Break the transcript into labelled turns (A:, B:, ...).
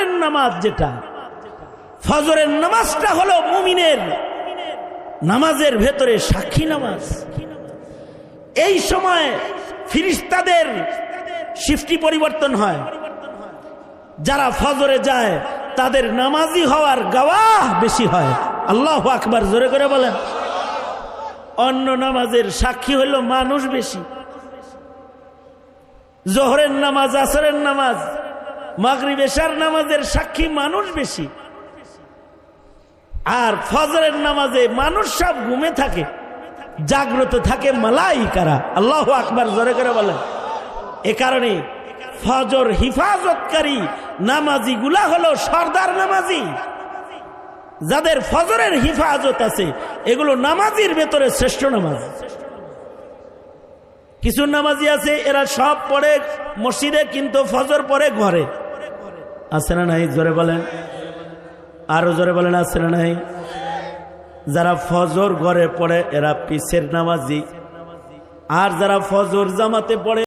A: ফজরের নামাজ যেটা, ফজরের নামাজটা হলো মুমিনের নামাজের ভেতরে সাক্ষী নামাজ। এই সময় ফিরিস্তাদের শিফটি পরিবর্তন হয়। যারা ফজরে যায়, তাদের নামাজি হওয়ার গাওয়াহ বেশি হয়। আল্লাহ আকবার, জোরে করে বলেন। অন্য নামাজের সাক্ষী হইল মানুষ বেশি। জোহরের নামাজ, আসরের নামাজ মাগরিব এশার নামাজের সাক্ষী মানুষ বেশি। আর ফজরের নামাজে মানুষ সব ঘুমে থাকে, জাগ্রত থাকে মালাইকারা। আল্লাহ আকবার, জোরে করে বলেন। এ কারণে ফজর হিফাজতকারী নামাজি গুলা হলো সর্দার নামাজি। যাদের ফজরের হিফাজত আছে, এগুলো নামাজির ভেতরে শ্রেষ্ঠ নামাজ। কিছু নামাজি আছে, এরা সব পড়ে মসজিদে, কিন্তু ফজর পরে ঘরে। আছে না নাই? জোরে বলেন। আরও জোরে বলেন, আছে না নাই? যারা ফজর ঘরে পড়ে, এরা পিসের নামাজি। আর যারা ফজর জামাতে পড়ে